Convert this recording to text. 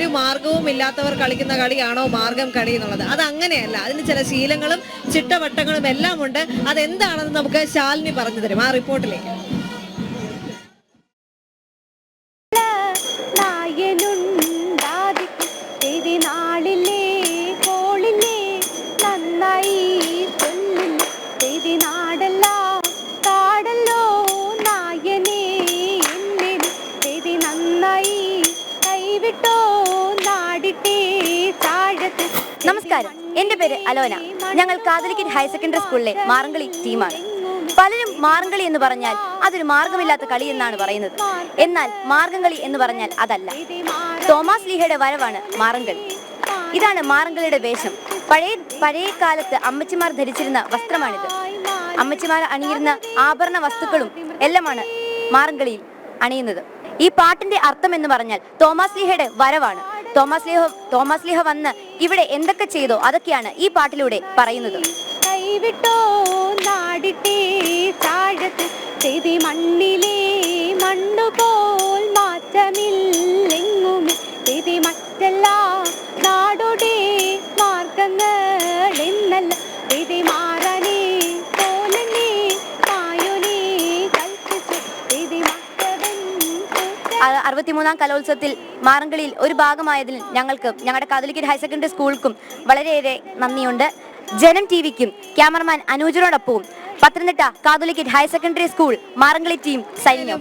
ഒരു മാർഗവും ഇല്ലാത്തവർ കളിക്കുന്ന കളിയാണോ മാർഗം കളി എന്നുള്ളത് അത് അങ്ങനെയല്ല അതിന് ചില ശീലങ്ങളും ചിട്ടവട്ടങ്ങളും എല്ലാം ഉണ്ട് അതെന്താണെന്ന് നമുക്ക് ശാലിനി പറഞ്ഞു തരും ആ റിപ്പോർട്ടിലേക്ക് നായനുണ്ടാതിക്കും ചെയ്തി നമസ്കാരം. എന്റെ പേര് അലോന. ഞങ്ങൾ കാതലിക്കറ്റ് ഹയർ സെക്കൻഡറി സ്കൂളിലെ മാറങ്കളി ടീമാണ്. പലരും മാർഗംകളി എന്ന് പറഞ്ഞാൽ അതൊരു മാർഗമില്ലാത്ത കളി എന്നാണ് പറയുന്നത്. എന്നാൽ മാർഗംകളി എന്ന് പറഞ്ഞാൽ അതല്ല. തോമസ് ലീഹയുടെ വരവാണ് മാറങ്കളി ഇതാണ് മാറങ്കളിയുടെ വേഷം. പഴയ പഴയ കാലത്ത് അമ്മച്ചിമാർ ധരിച്ചിരുന്ന വസ്ത്രമാണിത്. അമ്മച്ചിമാർ അണിയിരുന്ന ആഭരണ വസ്തുക്കളും എല്ലാമാണ് മാറങ്കളിയിൽ അണിയുന്നത്. ഈ പാട്ടിന്റെ അർത്ഥം എന്ന് പറഞ്ഞാൽ തോമസ് ലീഹയുടെ വരവാണ്. തോമസ് ലീഹ തോമസ് ലീഹ വന്ന് ഇവിടെ എന്തൊക്കെ ചെയ്തോ അതൊക്കെയാണ് ഈ പാട്ടിലൂടെ പറയുന്നത്. കൈവിട്ടോ മണ്ണിലെ മാറ്റമില്ലെങ്ങും അറുപത്തിമൂന്നാം കലോത്സവത്തിൽ മാറങ്കളിയിൽ ഒരു ഭാഗമായതിൽ ഞങ്ങൾക്ക് ഞങ്ങളുടെ കാതലിക്കറ്റ് ഹയർ സെക്കൻഡറി സ്കൂൾക്കും വളരെയേറെ നന്ദിയുണ്ട്. ജനം ടി വിക്കും cameraman അനൂജിനോടൊപ്പവും Pathanamthitta Catholicate higher secondary school മാറങ്കളി team സൈന്യം.